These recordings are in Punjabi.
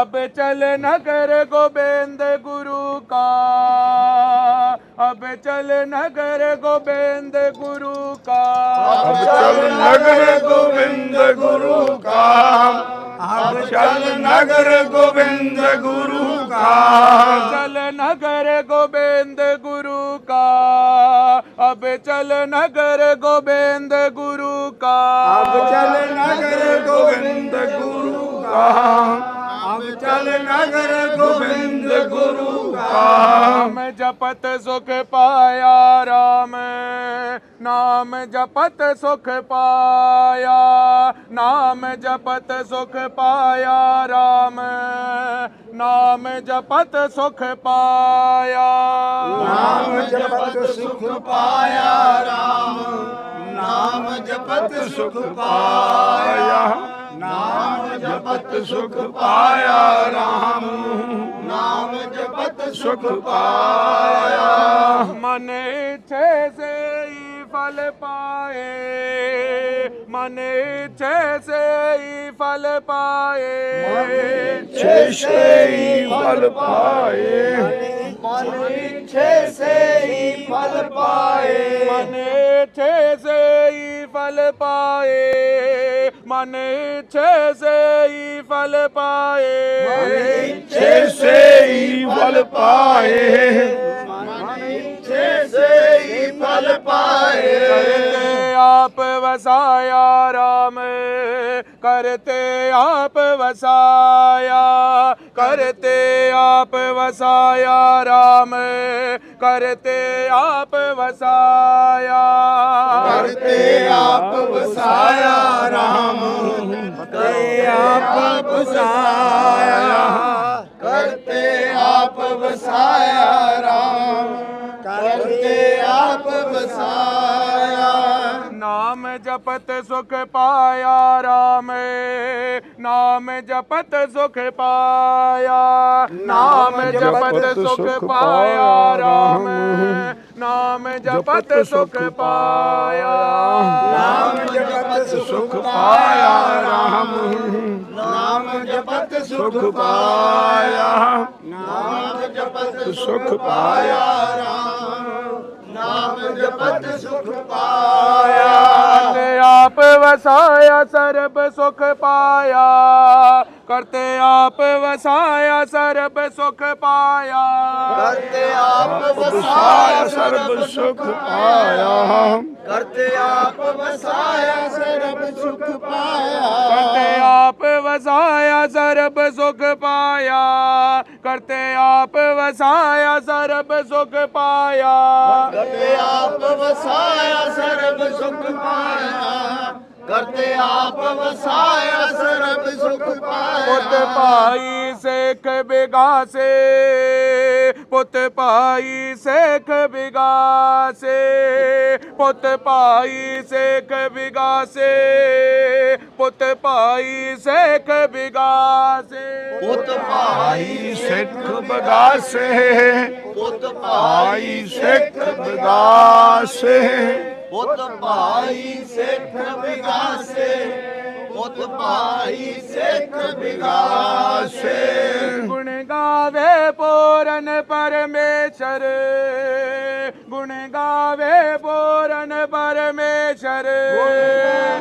अब चल नगर गोविंद गुरु का अब चल नगर गोविंद गुरु का अब चल नगर गोविंद गुरु का अब चल नगर गोविंद गुरु का चल नगर गोविंद गुरु का अब चल नगर गोविंद गुरु का अब चल नगर गोविंद गुरु का ਨਾਮ ਚਲ ਨਗਰ ਗੋਬਿੰਦ ਗੁਰੂ ਨਾਮ। ਜਪਤ ਸੁਖ ਪਾਇਆ ਰਾਮ। ਨਾਮ ਜਪਤ ਸੁਖ ਪਾਇਆ। ਨਾਮ ਜਪਤ ਸੁਖ ਪਾਇਆ ਰਾਮ। ਨਾਮ ਜਪਤ ਸੁਖ ਪਾਇਆ। ਨਾਮ ਜਪਤ ਸੁਖ ਪਾਇਆ ਰਾਮ। ਨਾਮ ਜਪਤ ਸੁਖ ਪਾਇਆ। ਨਾਮ ਜਪਤ ਸੁਖ ਪਾਇਆ RAM ਨਾਮ ਜਪਤ ਸੁਖ ਪਾਇਆ। ਮਨ ਇਥੇ ਸਈ ਫਲ ਪਾਏ। ਮਨ ਇਥੇ ਸਈ ਫਲ ਪਾਏ। ਮਨ ਇਥੇ ਸਈ ਫਲ ਪਾਏ। ਮਨ ਇੱਛੇ ਸੇ ਹੀ ਫਲ ਪਾਏ। ਮਨ ਇੱਛੇ ਸੇ ਹੀ ਫਲ ਪਾਏ। ਮਨ ਇੱਛੇ ਸੇ ਹੀ ਫਲ ਪਾਏ। ਮਨ ਇੱਛੇ ਸੇ ਹੀ ਫਲ ਪਾਏ। ਹੀ ਫਲ ਪਾਏ ਕਰਤੇ ਆਪ ਵਸਾਇਆ ਰਾਮ ਕਰਤੇ ਆਪ ਵਸਾਇਆ करते आप वसाया राम करते आप वसाया करते आप वसाया राम करते आप वसाया ਕਰਤੇ ਆਪ ਵਸਾਇਆ RAM ਕਰਤੇ ਆਪ ਵਸਾਇਆ ਨਾਮ ਜਪਤ ਸੁਖ ਪਾਇਆ ਰਾਮੇ, ਨਾਮ ਜਪਤ ਸੁਖ ਪਾਇਆ। ਨਾਮ ਜਪਤ ਸੁਖ ਪਾਇਆ ਰਾਮੇ, ਨਾਮ ਜਪਤ ਸੁਖ ਪਾਇਆ। ਨਾਮ ਜਪਤ ਸੁਖ ਪਾਇਆ ਰਾਮ, ਨਾਮ ਜਪਤ ਸੁਖ ਪਾਇਆ। ਨਾਮ ਜਪਤ ਸੁਖ ਪਾਇਆ ਰਾਮ। ਨਾਮ ਜਪਤ ਸੁਖ ਪਾਇਆ। ਤੇ ਆਪ ਵਸਾਇਆ ਸਰਬ ਸੁਖ ਪਾਇਆ। ਕਰਤੇ ਆਪ ਵਸਾਇਆ ਸਰਬ ਸੁਖ ਪਾਇਆ। ਕਰਤੇ ਆਪ ਵਸਾਇਆ ਸਰਬ ਸੁਖ ਪਾਇਆ। ਕਰਤੇ ਆਪ ਵਸਾਇਆ ਸਰਬ ਸੁਖ ਪਾਇਆ। ਕਰਤੇ ਆਪ ਵਸਾਇਆ, ਸਰਬ ਸੁਖ ਪਾਇਆ। ਕਰਤੇ ਆਪ ਵਸਾਇਆ, ਸਰਬ ਸੁਖ ਪਾਇਆ। ਕਰਤੇ ਆਪ ਵਸਾਇਆ, ਸਰਬ ਸੁਖ ਪਾਇਆ। ਕਰਤੇ ਆਪ ਵਸਾਇਆ ਸਰਬ ਸੁਖ ਪਾਇਆ। ਪੁੱਤ ਭਾਈ ਸੇਖ ਬਿਗਾਸੇ ਪੁੱਤ ਭਾਈ ਸੇਖ ਬਿਗਾਸੇ ਪੁੱਤ ਭਾਈ ਸੇਖ ਬਿਗਾਸੇ ਪੁੱਤ ਭਾਈ ਸੇਖ ਬਿਗਾਸੇ। ਪੁੱਤ ਭਾਈ ਸੇਖ ਬਿਗਾਸੇ ਪੁੱਤ ਭਾਈ ਸੇਖ ਬਿਗਾਸੇ। ਪੁੱਤ ਭਾਈ ਸਿੱਖ ਬਗਾਸੇ ਪੁੱਤ ਭਾਈ ਸਿੱਖ ਬਗਾਸੇ ਗੁਣ ਗਾਵੇ ਪੂਰਨ ਪਰਮੇਸ਼ਰ ਗੁਣ ਗਾਵੇ ਪੂਰਨ ਪਰਮੇਸ਼ਰ।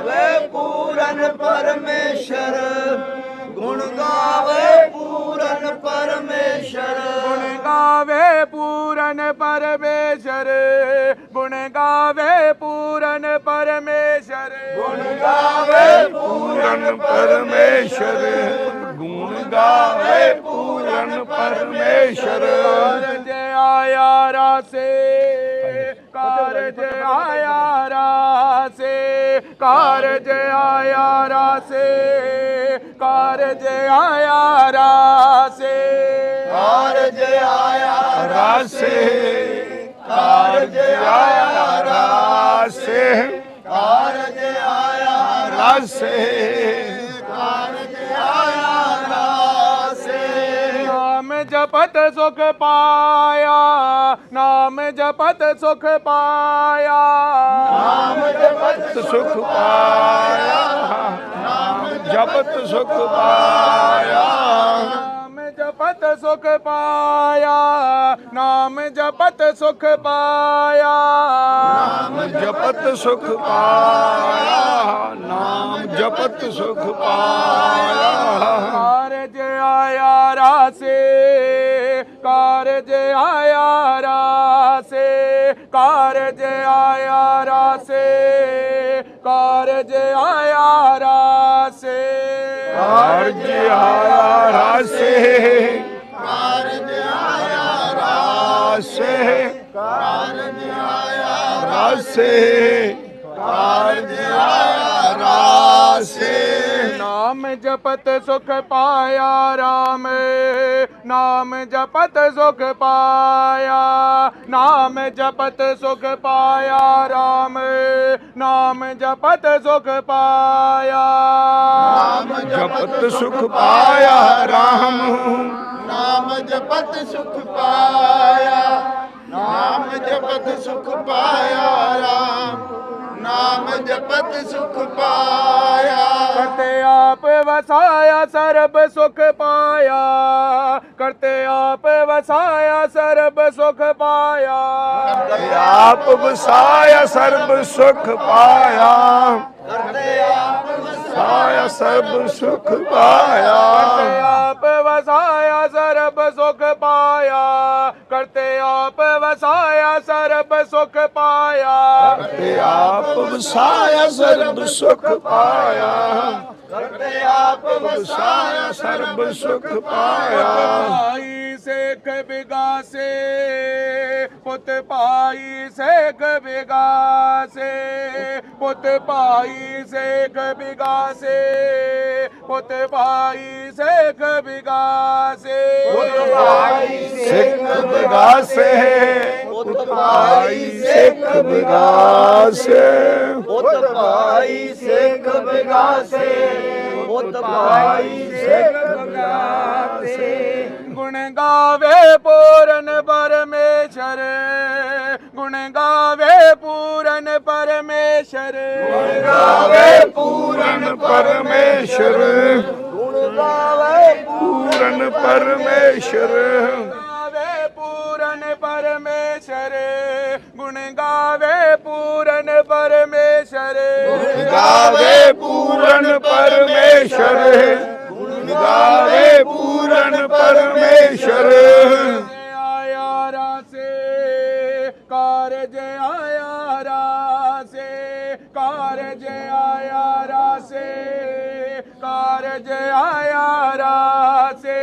ਵੇ ਪੂਰਨ ਪਰਮੇਸ਼ਰ ਗੁਣ ਗਾਵੇ ਪੂਰਨ ਪਰਮੇਸ਼ਰ। ਗੁਣ ਗਾਵੇ ਪੂਰਨ ਪਰਮੇਸ਼ਰ ਗੁਣ ਗਾਵੇ ਪੂਰਨ ਪਰਮੇਸ਼ਰ। ਗੁਣ ਗਾਵੇ ਪੂਰਨ ਪਰਮੇਸ਼ਰ। ਗੁਣ ਗਾਵੇ ਪੂਰਨ ਪਰਮੇਸ਼ਰ। ਕਾਰਜ ਆਇਆ ਰਾਸੇ ਕਾਰਜ ਆਇਆ ਰਾਸੇ ਕਾਰਜ ਆਇਆ ਰਾਸੇ ਕਾਰਜ ਆਇਆ ਰਾਸੇ। ਕਾਰਜ ਆਇਆ ਰਾਸੇ। ਕਾਰਜ ਆਇਆ ਰਾਸੇ ਕਾਰਜ ਆਇਆ ਰਾਸੇ ਕਾਰਜ ਆਇਆ ਰਾਸੇ। ਨਾਮ ਜਪਤ ਸੁਖ ਪਾਇਆ ਨਾਮ ਜਪਤ ਸੁਖ ਪਾਇਆ। ਨਾਮ ਜਪਤ ਸੁਖ ਪਾਇਆ ਨਾਮ ਜਪਤ ਸੁਖ ਪਾਇਆ। ਜਪਤ ਸੁਖ ਪਾਇਆ। ਨਾਮ ਜਪਤ ਸੁਖ ਪਾਇਆ। ਨਾਮ ਜਪਤ ਸੁਖ ਪਾਇਆ। ਨਾਮ ਜਪਤ ਸੁਖ ਪਾਇਆ। ਕਾਰਜ ਆਇਆ ਰਾਸੇ ਕਾਰਜ ਆਇਆ ਰਾਸੇ ਕਾਰਜ ਆਇਆ ਰਾਸੇ ਕਾਰਜ ਆਇਆ ਰਾਸੇ। ਕਾਰਜ ਆਇਆ ਰਾਸੇ। ਕਾਰਜ ਆਇਆ ਰਾਸੇ ਕਾਰਜ ਆਇਆ ਰਾਸੇ। ਨਾਮ ਜਪਤ ਸੁਖ ਪਾਇਆ RAM ਨਾਮ ਜਪਤ ਸੁਖ ਪਾਇਆ ਨਾਮ ਜਪਤ ਸੁਖ ਪਾਇਆ RAM ਨਾਮ ਜਪਤ ਸੁਖ ਪਾਇਆ। ਨਾਮ ਜਪਤ ਸੁਖ ਪਾਇਆ ਰਾਮ। ਨਾਮ ਜਪਤ ਸੁਖ ਪਾਇਆ ਨਾਮ ਜਪਤ ਸੁਖ ਪਾਇਆ ਰਾਮ ਨਾਮ ਜਪਤ ਸੁਖ ਪਾਇਆ। ਕਰਤੇ ਆਪ ਵਸਾਇਆ ਸਰਬ ਸੁਖ ਪਾਇਆ। ਕਰਤੇ ਆਪ ਵਸਾਇਆ ਸਰਬ ਸੁਖ ਪਾਇਆ। ਆਪ ਵਸਾਇਆ ਸਰਬ ਸੁਖ ਪਾਇਆ। ਵਸਾਇਆ ਸਰਬ ਸੁਖ ਪਾਇਆ। ਕਰਤੇ ਆਪ ਵਸਾਇਆ ਸਰਬ ਸੁਖ ਪਾਇਆ। ਕਰਤੇ ਆਪ ਵਸਾਇਆ ਸਰਬ ਸੁਖ ਪਾਇਆ। ਤੇ ਆਪ ਵਸਾਇਆ ਸਰਬ ਸੁਖ ਪਾਇਆ। ਕਰਦੇ ਆਪ ਵਸਾਇਆ ਸਰਬ ਸੁਖ ਪਾਇਆ। ਭਾਈ ਸੇਖ ਬਿਗਾਸੇ ਪੁੱਤ ਭਾਈ ਸੇਖ ਬਿਗਾਸੇ ਪੁੱਤ ਭਾਈ ਸੇਖ ਬਿਗਾਸੇ ਪੁੱਤ ਭਾਈ ਸੇਖ ਬਿਗਾਸੇ। ਸਿੱਖ ਵਿਗਾਸੇ ਪੁੱਤ ਭਾਈ ਸਿੱਖ ਵਿਗਾਸੇ। ਪੁੱਤ ਭਾਈ ਸਿੱਖ ਵਿਗਾਸੇ। ਪੁੱਤ ਭਾਈ ਸਿੱਖ ਵਿਗਾਸੇ। ਗੁਣ ਗਾਵੇ ਪੂਰਨ ਪਰਮੇਸ਼ਰ। ਗੁਣ ਗਾਵੇ ਪੂਰਨ ਪਰਮੇਸ਼ਰ। ਗਾਵੇ ਪੂਰਨ ਪਰਮੇਸ਼ਰ। ਗੁਣ ਗਾਵੇ ਪੂਰਨ ਪਰਮੇਸ਼ਰ। ਪੂਰਨ ਪਰਮੇਸ਼ਰ। ਗਾਵੇ ਪੂਰਨ ਪਰਮੇਸ਼ਰ। ਗਾਵੇ ਪੂਰਨ ਪਰਮੇਸ਼ਰ। ਆਇਆ ਰਾਸੇ ਕਾਰਜ ਆਇਆ ਰਾਸੇ ਕਾਰਜ ਆਇਆ ਰਾਸੇ ਕਾਰਜ ਆਇਆ ਰਾਸੇ।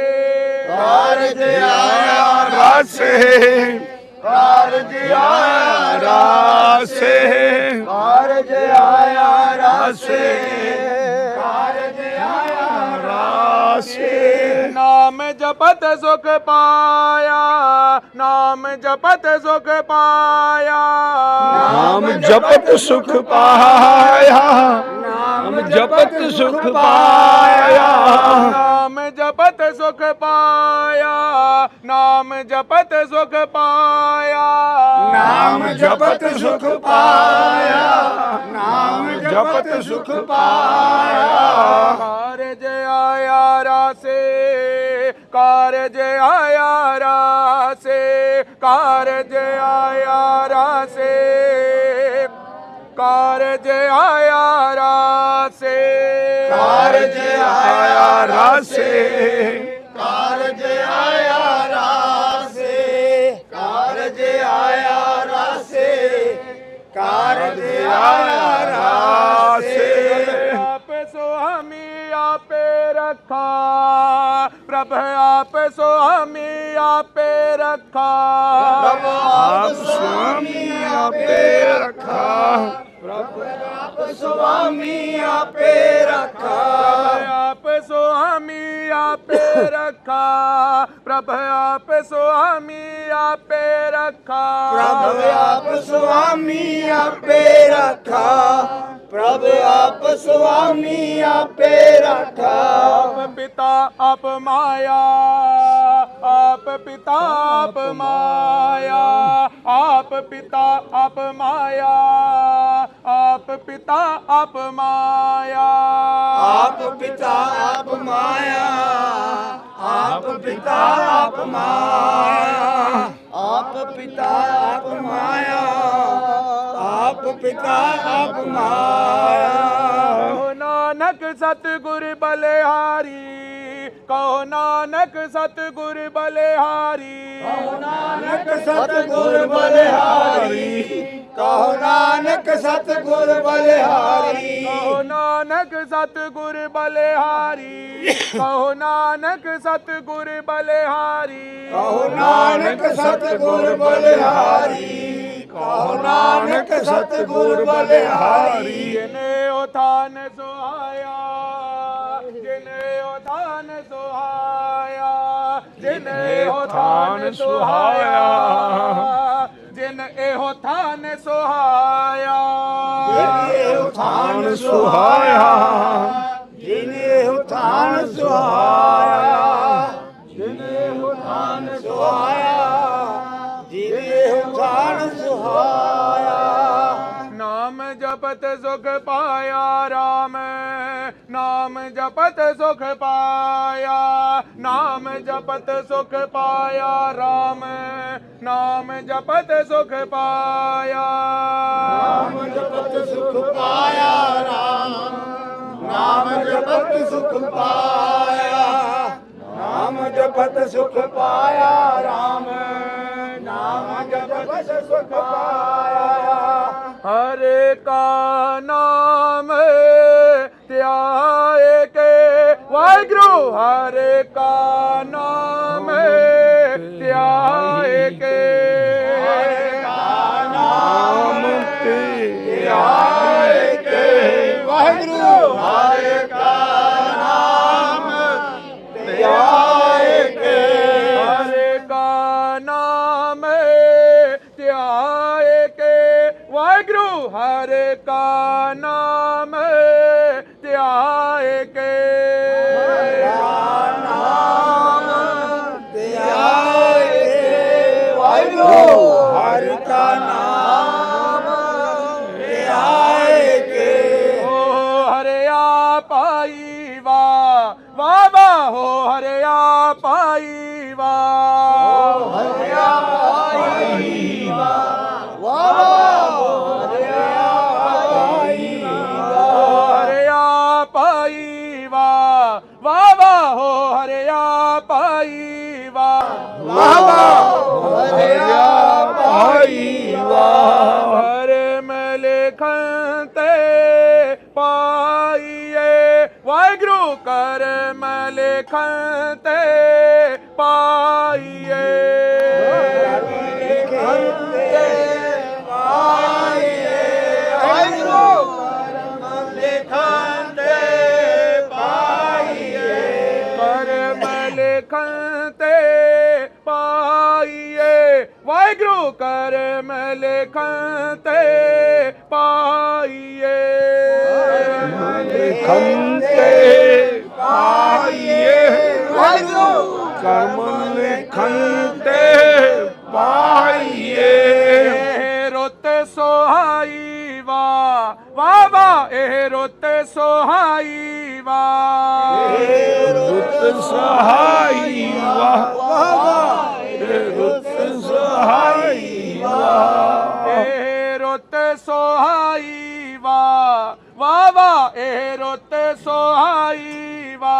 ਕਾਰਜ ਆਇਆ ਰਾਸੇ। ਕਾਰਜ ਆਇਆ ਰਾਸੇ। ਕਾਰਜ ਆਇਆ ਰਾਸੇ। ਕਾਰਜ ਆਇਆ ਰਾਸੇ। ਨਾਮ ਜਪਤ ਸੁਖ ਪਾਇਆ। ਨਾਮ ਜਪਤ ਸੁਖ ਪਾਇਆ। ਨਾਮ ਜਪਤ ਸੁਖ ਪਾਇਆ। ਨਾਮ ਜਪਤ ਸੁਖ ਪਾਇਆ। ਜਪਤ ਸੁਖ ਪਾਇਆ ਨਾਮ ਜਪਤ ਸੁਖ ਪਾਇਆ। ਨਾਮ ਜਪਤ ਸੁਖ ਪਾਇਆ ਨਾਮ ਜਪਤ ਸੁਖ ਪਾਇਆ। ਕਾਰਜ ਆਇਆ ਰਾਸੇ ਕਾਰਜ ਆਇਆ ਰਾਸੇ ਕਾਰਜ ਆਇਆ ਰਾਸੇ। ਕਾਰਜ ਆਇਆ सहारा से आप स्वामी आप रखा प्रभ आप स्वामी आप रखा प्रभु आप स्वामी आप रखा प्रभु आप स्वामी आप रखा आप स्वामी ਸੁਆਮੀ ਆਪੇ ਰੱਖਾ ਪ੍ਰਭ ਆਪ ਸੁਆਮੀ ਆਪੇ ਰੱਖਾ ਪ੍ਰਭ ਆਪ ਸੁਆਮੀ ਆਪੇ ਰੱਖਾ ਪ੍ਰਭ ਆਪ ਸੁਆਮੀ ਆਪੇ ਰੱਖਾ ਆਪ ਪਿਤਾ ਆਪ ਮਾਇਆ ਆਪ ਪਿਤਾ ਆਪ ਮਾਇਆ ਆਪ ਪਿਤਾ ਆਪ ਮਾਇਆ ਆਪ ਪਿਤਾ ਆਪ ਮਾਇਆ। ਆਪ ਪਿਤਾ ਆਪ ਮਾਇਆ। ਆਪ ਪਿਤਾ ਆਪ ਮਾਇਆ। ਆਪ ਪਿਤਾ ਆਪ ਮਾਇਆ। ਆਪ ਪਿਤਾ ਆਪ ਮਾਇਆ। ਕਹੋ ਨਾਨਕ ਸਤਿਗੁਰ ਬਲਿਹਾਰੀ। ਕਹੋ ਨਾਨਕ ਸਤਿਗੁਰ ਬਲਿਹਾਰੀ। ਨਾਨਕ ਸਤਿਗੁਰ ਬਲਿਹਾਰੀ। ਕਹੋ ਨਾਨਕ ਸਤਿਗੁਰ ਬਲਿਹਾਰੀ। ਕਹੋ ਨਾਨਕ ਸਤਿਗੁਰ ਬਲਿਹਾਰੀ। ਕਹੋ ਨਾਨਕ ਸਤਿਗੁਰ ਬਲਿਹਾਰੀ। ਕਹੋ ਨਾਨਕ ਸਤਿਗੁਰ ਬਲਿਹਾਰੀ। ਕਹੋ ਨਾਨਕ ਸਤਿਗੁਰ ਬਲਿਹਾਰੀ। ਜਿਨੇ ਉਥਾਨ ਸੁਹਾਇਆ ਜਿਨੇ ਉਥਾਨ ਸੁਹਾਇਆ ਜਿਨੇ ਉਥਾਨ ਸੁਹਾਇਆ। ਜਿਨ ਇਹੋ ਥਾਨ ਸੁਹਾਇਆ। ਜਿਨੇ ਉਥਾਨ ਧਨ ਸੁਹਾਇਆ ਜਿਨੇ ਉਥਾਨ ਸੁਹਾਇਆ ਜਿਨੇ ਉਥਾਨ ਸੁਹਾਇਆ। ਜਪਤ ਸੁਖ ਪਾਇਆ RAM ਨਾਮ ਜਪਤ ਸੁਖ ਪਾਇਆ, ਨਾਮ ਜਪਤ ਸੁਖ ਪਾਇਆ RAM ਨਾਮ ਜਪਤ ਸੁਖ ਪਾਇਆ। ਨਾਮ ਜਪਤ ਸੁਖ ਪਾਇਆ ਰਾਮ, ਨਾਮ ਜਪਤ ਸੁਖ ਪਾਇਆ, ਨਾਮ ਜਪਤ ਸੁਖ ਪਾਇਆ ਰਾਮ। ਹਰੇ ਕਾ ਨਾਮ ਧਿਆਏ ਕੇ। ਵਾਹਿਗੁਰੂ ਹਰੇ ਧਿਆਏ ਕੇ। ਹਰਿਆ ਪਾਈ ਵਾਹ ਹਰਿਆ ਭਾਈ ਵਾਹ ਹਰੇ ਮਲਖਾਂ ਤੇ ਪਾਈਏ। ਵਾਹਿਗੁਰੂ ਕਰ ਮਲਖਾਂ ਤੇ ਪਾਈਏ। ਵਾਹਿਗੁਰੂ ਕਰਮ ਲਿਖਣ ਤੇ ਪਾਈਏ। ਖੰਤੇ ਪਾਈਏ। ਕਰਮ ਲਿਖਨ ਤੇ ਪਾਈਏ। ਇਹ ਰੁੱਤ ਸੁਹਾਈ ਵਾ ਵਾ ਵਾ ਇਹ ਰੁੱਤ ਸੁਹਾਈ ਵਾ ਰੁੱਤ ਸਹਾਈ ਵਾਹ ਰੁੱਤ ਸਹਾਈ ਵਾਹ ਇਹ ਰੁੱਤ ਸੁਹਾਈ ਵਾ ਵਾ ਵਾ ਇਹ ਰੁੱਤ ਸੁਹਾਈ ਵਾ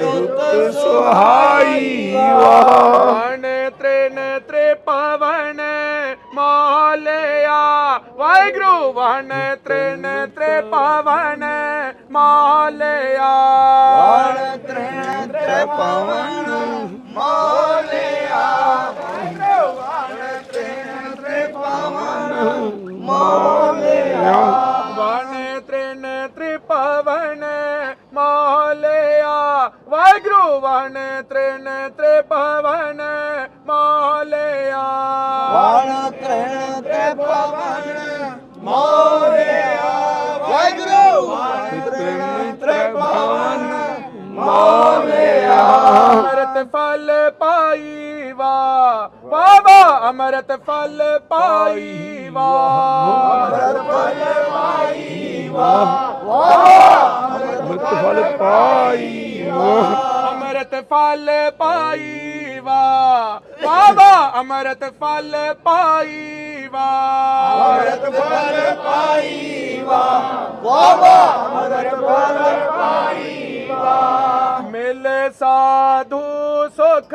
ਰੁੱਤ ਸਹਾਈ ਵਾਹ ਵਣ ਤ੍ਰਿਨ ਤ੍ਰਿਪਵਨ ਮਾਲਿਆ ਵਾਹਿਗੁਰੂ ਵਣ ਤ੍ਰਿਨ ਤ੍ਰਿਪਵਨ ਮਾਲਿਆ ਵਣ ਤ੍ਰਿਨ ਤ੍ਰਿਪਵਨ ਮਾਲਿਆ ਵਾਹਿਗੁਰੂ ਵਣ ਤ੍ਰਿਨ ਤ੍ਰਿਪਵਨ ਮਾਲਿਆ ਅੰਮ੍ਰਿਤ ਫਲ ਪਾਈ ਵਾ। ਅੰਮ੍ਰਿਤ ਫਲ ਪਾਈ ਵਾ। ਫਲ ਪਾਈ ਵਾਹ ਅੰਮ੍ਰਿਤ ਫਲ ਪਾਈ ਵਾ। ਬਾਬਾ ਅੰਮ੍ਰਿਤ ਫਲ ਪਾਈ ਵਾ। ਅੰਮ੍ਰਿਤ ਫਲ ਪਾਈ ਵਾ। ਬਾਬਾ ਅੰਮ੍ਰਿਤ ਫਲ ਪਾਈ ਵਾ। ਮਿਲ ਸਾਧੂ ਸੁਖ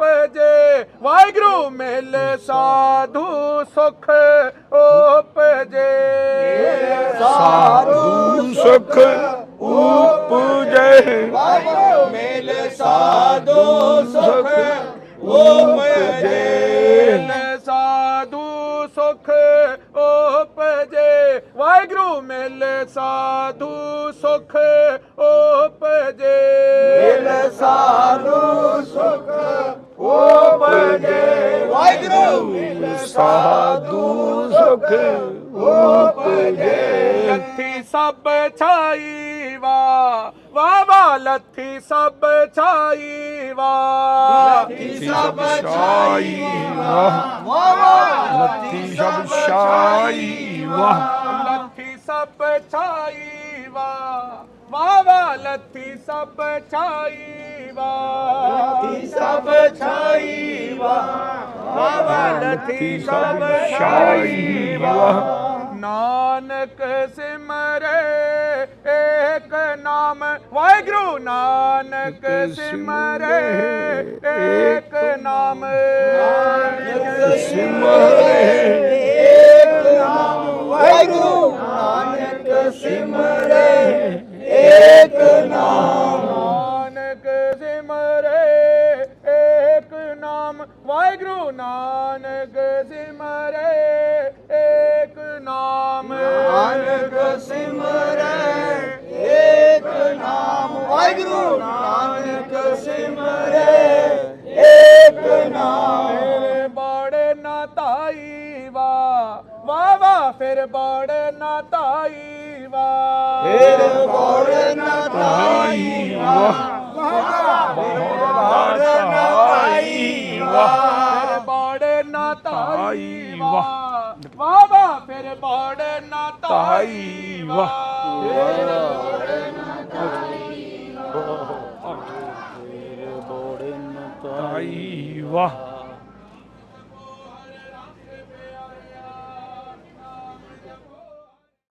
ਉਪਜੇ ਵਾਹਿਗੁਰੂ ਮਿਲ ਸਾਧੂ ਸੁਖ ਉਪਜੇ ਸਾਧੂ ਸੁਖ ਉਪਜੈ ਵਾਹਿਗੁਰੂ ਮੇਲ ਸਾਧੂ ਸੁਖ ਉਪਜੇ ਮਿਲ ਸਾਧੂ ਸੁਖ ਉਪਜੇ ਵਾਹਿਗੁਰੂ ਮਿਲ ਸਾਧੂ ਸੁਖ ਸਾਧੂ ਸੁਖ ਉਪਜੈ। ਲੱਥੀ ਸਭ ਛਾਈ ਵਾ ਵਾ ਵਾ ਲੱਥੀ ਸਭ ਛਾਈ ਵਾ ਲੱਥੀ ਸਭ ਛਾਈ ਵਾਹ ਵਾਵਾ ਲੱਤੀ ਸਭ ਛਾਈ ਵਾਹ ਲੱਥੀ ਸਭ ਛਾਈ ਵਾ ਵਾ ਵਾ ਲੱਥੀ ਸਭ ਛਾਈ ਵਾ ਲੱਥੀ ਸਭ ਛਾਈ ਵਾ ਵਾਵਾ ਲੱਤੀ ਸਭ ਛਾਈ ਵਾਹ ਨਾਨਕ ਸਿਮਰੇ ਏਕ ਨਾਮ ਵਾਹਿਗੁਰੂ ਨਾਨਕ ਸਿਮਰੇ ਏਕ ਨਾਮ। ਸਿਮਰੇ ਵਾ ਵਾ ਵਾ ਫਿਰ ਬੜੇ ਨਾ ਤਾਈ ਵਾ। ਫਿਰ ਬੋੜ ਨਾ ਤਾਈ ਵਾਹ ਬੋੜ ਨਾ ਤਾਈ ਵਾ। ਫਿਰ ਬੜੇ ਨਾ ਤਾਈ ਤਾਈ ਵਾ। ਵਾਹ। ਵਾ ਵਾ ਫਿਰ ਬੜੇ ਨਾ ਵਾ। ਵਾਹ